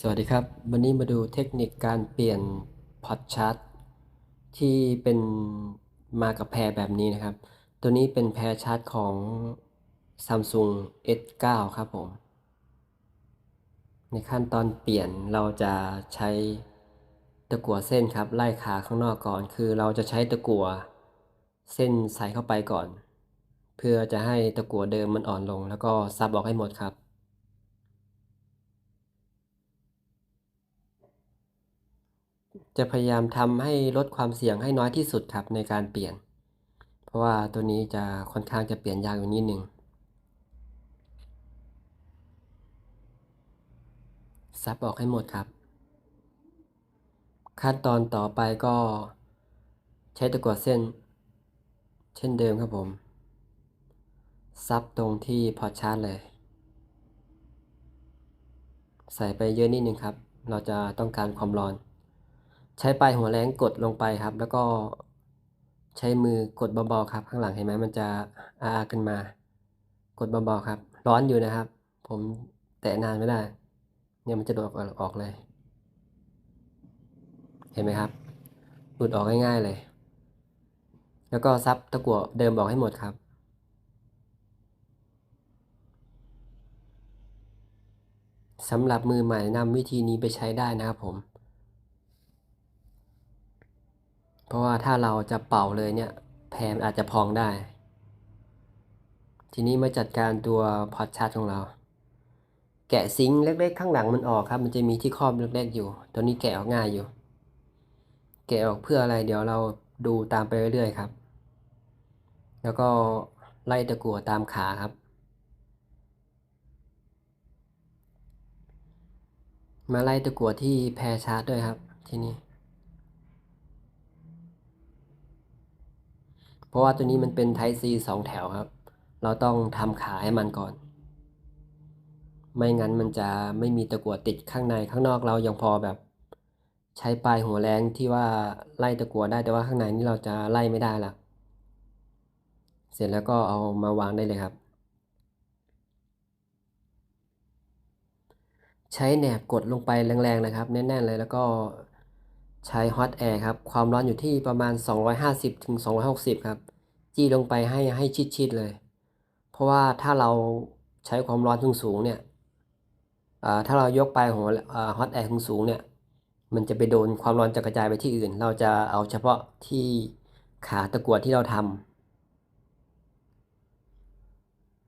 สวัสดีครับ วันนี้มาดูเทคนิคการเปลี่ยนพอร์ตชาร์จที่เป็นมากับแพรแบบนี้นะครับ ตัวนี้เป็นแพรชาร์จของ Samsung S9 ครับผม ในขั้นตอนเปลี่ยนเราจะใช้ตะกั่วเส้นครับ ไล่ขาข้างนอกก่อน คือเราจะใช้ตะกั่วเส้นใส่เข้าไปก่อน เพื่อจะให้ตะกั่วเดิมมันอ่อนลง แล้วก็ซับออกให้หมดครับ จะพยายามทำให้ลดความเสี่ยงให้น้อยที่สุดครับในการเปลี่ยน เพราะว่าตัวนี้จะค่อนข้างจะเปลี่ยนยากอยู่นิดนึงซับออกให้หมดครับ ขั้นตอนต่อไปก็ใช้ตะกั่วเส้น เช่นเดิมครับผม ซับตรงที่พอร์ชาร์จเลย ใส่ไปเยอะนิดนึงครับ เราจะต้องการความร้อน ใช้ปลายหัวแรงกดลงไปครับ แล้วก็ใช้มือกดเบาๆครับ ข้างหลังเห็นไหมมันจะอาขึ้นมา กดเบาๆครับ ร้อนอยู่นะครับ ผมแตะนานไม่ได้เนี่ยมันจะโดดออกเลย เห็นไหมครับหลุดออกง่ายๆเลย แล้วก็ซับตะกั่วเดิมออกให้หมดครับ สำหรับมือใหม่นำวิธีนี้ไปใช้ได้นะครับผม เพราะว่าถ้าเราจะเป่าเลยเนี่ยแพรอาจจะพองได้ ทีนี้มาจัดการตัวพอร์ตชาร์จของเรา แกะซิงค์เล็กๆ ข้างหลังมันออกครับ มันจะมีที่ครอบเล็กๆอยู่ ตัวนี้แกะออกง่ายอยู่ แกะออกเพื่ออะไรเดี๋ยวเราดูตามไปเรื่อยๆครับ แล้วก็ไล่ตะกั่วตามขาครับ มาไล่ตะกั่วที่แพรชาร์จด้วยครับ ที่นี่ เพราะว่าตัวนี้มันเป็น Type C สองแถวครับ เราต้องทำขาให้มันก่อน ไม่งั้นมันจะไม่มีตะกั่วติดข้างในข้างนอกเรายังพอแบบ ใช้ปลายหัวแรงที่ว่าไล่ตะกั่วได้แต่ว่าข้างในนี่เราจะไล่ไม่ได้ละเสร็จแล้วก็เอามาวางได้เลยครับ ใช้แหนบกดลงไปแรงๆนะครับ แน่นๆเลยแล้วก็ ใช้ฮอตแอร์ครับ ความร้อนอยู่ที่ประมาณ 250ถึง260 ครับ จี้ลงไปให้ให้ชิดๆเลย เพราะว่าถ้าเราใช้ความร้อนสูงๆเนี่ยถ้าเรายกไปหัวฮอตแอร์สูงๆเนี่ย มันจะไปโดนความร้อนจะกระจายไปที่อื่น เราจะเอาเฉพาะที่ขาตะกั่วที่เราทำ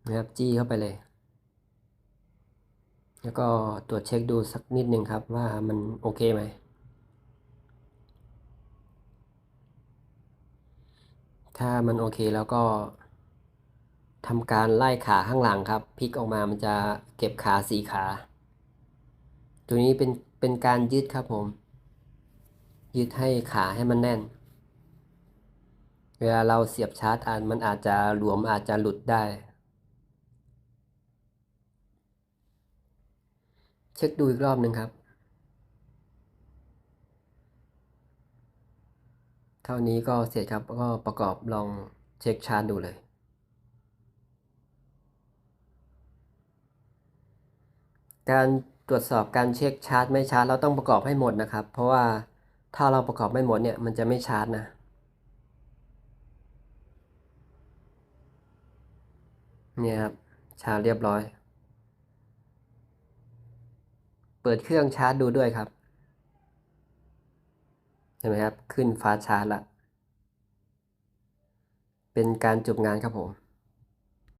นะครับจี้เข้าไปเลย แล้วก็ตรวจเช็คดูสักนิดหนึ่งครับว่ามันโอเคไหม ถ้ามันโอเคแล้วก็ทำการไล่ขาข้างหลังครับพลิกออกมามันจะเก็บขาสี่ขา ตัวนี้เป็นเป็นการยืดครับผม ยืดให้ขาให้มันแน่น เวลาเราเสียบชาร์จอาจมันอาจจะหลวมอาจจะหลุดได้ เช็คดูอีกรอบหนึ่งครับ เท่านี้ก็เสร็จครับก็ประกอบลองเช็คชาร์จดูเลย การตรวจสอบการเช็คชาร์จไม่ชาร์จเราต้องประกอบให้หมดนะครับ เพราะว่าถ้าเราประกอบไม่หมดเนี่ยมันจะไม่ชาร์จนะเนี่ยครับชาร์จเรียบร้อย เปิดเครื่องชาร์จดูด้วยครับ เห็นไหมครับ ขึ้นฟ้าชาร์ละ เป็นการจบงานครับผม